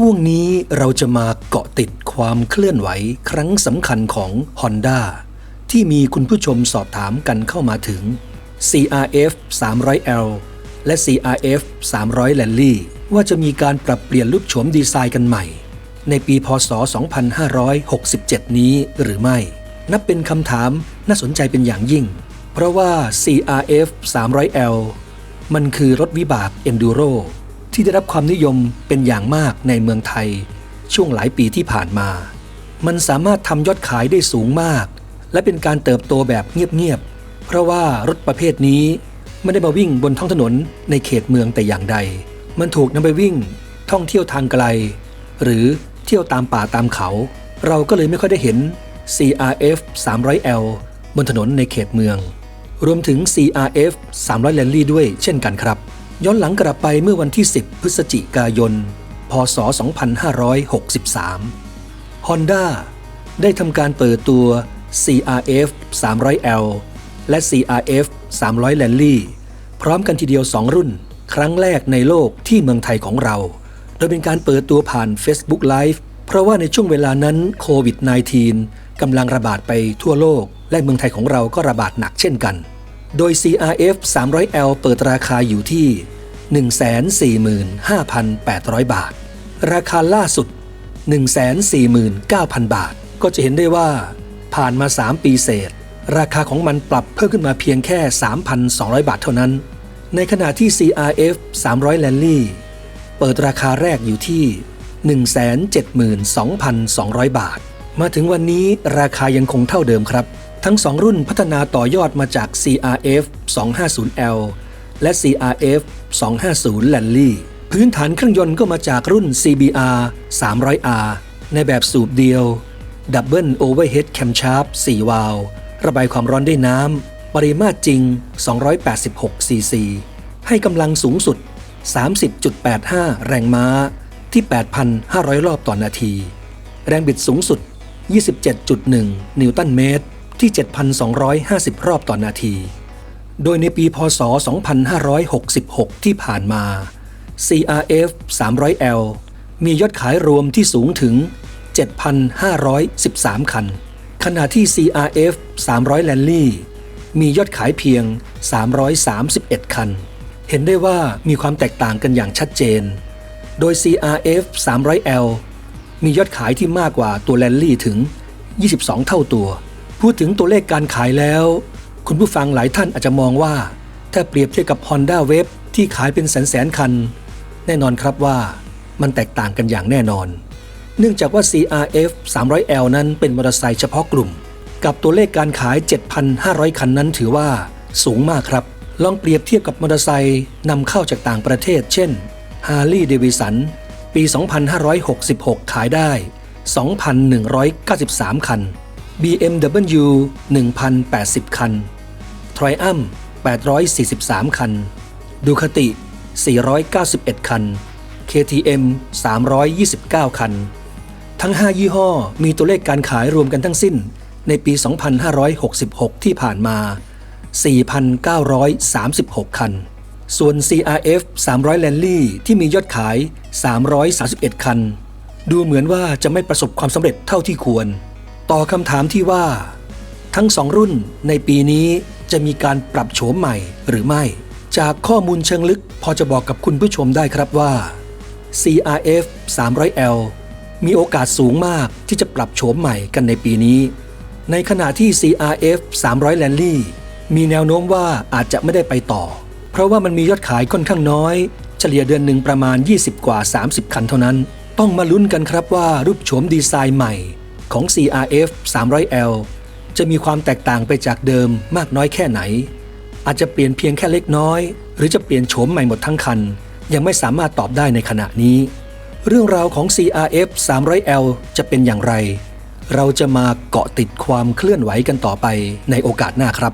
ช่วงนี้เราจะมาเกาะติดความเคลื่อนไหวครั้งสำคัญของ Honda ที่มีคุณผู้ชมสอบถามกันเข้ามาถึง CRF 300L และ CRF 300 Rally ว่าจะมีการปรับเปลี่ยนรูปโฉมดีไซน์กันใหม่ ในปีพศ 2567 นี้หรือไม่ นับเป็นคำถามน่าสนใจเป็นอย่างยิ่ง เพราะว่า CRF 300L มันคือรถวิบาก Enduro ที่ได้รับความนิยมเป็นอย่างมากในเมืองไทย ช่วงหลายปีที่ผ่านมา มันสามารถทำยอดขายได้สูงมาก และเป็นการเติบโตแบบเงียบๆ เพราะว่ารถประเภทนี้ไม่ได้มาวิ่งบนท้องถนนในเขตเมืองแต่อย่างใด มันถูกนำไปวิ่ง ท่องเที่ยวทางไกล หรือเที่ยวตามป่าตามเขา เราก็เลยไม่ค่อยได้เห็น CRF 300L บนถนนในเขตเมือง รวมถึง CRF 300 Rally ด้วยเช่นกันครับ ย้อนหลังกลับไปเมื่อวันที่ 10 พฤศจิกายน พศ 2563 Honda ได้ทำการเปิดตัว CRF 300L และ CRF 300 Rally พร้อมกันทีเดียว 2 รุ่น ครั้งแรกในโลกที่เมืองไทยของเรา โดยเป็นการเปิดตัวผ่าน Facebook Live เพราะว่าในช่วงเวลานั้นโควิด -19 กำลังระบาดไปทั่วโลก และเมืองไทยของเราก็ระบาดหนักเช่นกัน โดย CRF 300L เปิดราคาอยู่ที่ 145,800 บาท ราคาล่าสุด 149,000 บาท ก็จะเห็นได้ว่า ผ่านมา 3 ปีเศษ ราคาของมันปรับเพิ่มขึ้นมาเพียงแค่ 3,200 บาทเท่านั้น ในขณะที่ CRF 300 Rally เปิดราคาแรกอยู่ที่ 172,200 บาท มาถึงวันนี้ราคายังคงเท่าเดิมครับ ทั้ง2รุ่นพัฒนาต่อยอดมาจาก CRF 250L และ CRF 250 Rally พื้นฐานเครื่องยนต์ก็มาจากรุ่น CBR 300R ในแบบสูบเดียว Double Overhead Camshaft 4วาล์วระบายความร้อนด้วยน้ำ ปริมาตรจริง 286 ซีซี ให้กำลังสูงสุด 30.85 แรงม้าที่ 8,500 รอบต่อนาที แรงบิดสูงสุด 27.1 นิวตันเมตร ที่ 7,250 รอบต่อนาที โดยในปีพศ 2566 ที่ผ่านมา CRF 300L มียอดขายรวมที่สูงถึง 7,513 คัน ขณะที่ CRF 300 Rally มียอดขายเพียง 331 คัน เห็นได้ว่ามีความแตกต่างกันอย่างชัดเจน โดย CRF 300L มียอดขายที่มากกว่าตัว Rally ถึง 22 เท่าตัว พูดถึงตัวเลขการขายแล้ว คุณผู้ฟังหลายท่านอาจจะมองว่า ถ้าเปรียบเทียบกับ Honda Wave ที่ขายเป็นแสนแสนคัน แน่นอนครับว่ามันแตกต่างกันอย่างแน่นอน เนื่องจากว่า CRF 300L นั้นเป็นมอเตอร์ไซค์เฉพาะกลุ่ม กับตัวเลขการขาย 7,500 คันนั้นถือว่าสูงมากครับ ลองเปรียบเทียบกับมอเตอร์ไซค์นำเข้าจากต่างประเทศ เช่น Harley Davidson ปี 2566 ขายได้ 2,193 คัน BMW 1,080 คัน Triumph 843 คัน Ducati 491 คัน KTM 329 คัน ทั้ง 5 ยี่ห้อมีตัวเลขการขายรวมกันทั้งสิ้น ในปี 2566 ที่ผ่านมา 4,936 คัน ส่วน CRF 300 Rally ที่มียอดขาย 331 คัน ดูเหมือนว่าจะไม่ประสบความสำเร็จเท่าที่ควร ต่อคำถามที่ว่า ทั้งสองรุ่นในปีนี้จะมีการปรับโฉมใหม่หรือไม่ จากข้อมูลเชิงลึกพอจะบอกกับคุณผู้ชมได้ครับว่า CRF 300L มีโอกาสสูงมากที่จะปรับโฉมใหม่กันในปีนี้ ในขณะที่ CRF 300 Rally มีแนวโน้มว่าอาจจะไม่ได้ไปต่อ เพราะว่ามันมียอดขายค่อนข้างน้อย เฉลี่ยเดือนหนึ่งประมาณ 20 กว่า 30 คันเท่านั้น ต้องมาลุ้นกันครับว่ารูปโฉมดีไซน์ใหม่ ของ CRF 300L จะมีความแตกต่างไปจากเดิมมากน้อยแค่ไหน อาจจะเปลี่ยนเพียงแค่เล็กน้อย หรือจะเปลี่ยนโฉมใหม่หมดทั้งคัน ยังไม่สามารถตอบได้ในขณะนี้ เรื่องราวของ CRF 300L จะเป็นอย่างไร เราจะมาเกาะติดความเคลื่อนไหวกันต่อไปในโอกาสหน้าครับ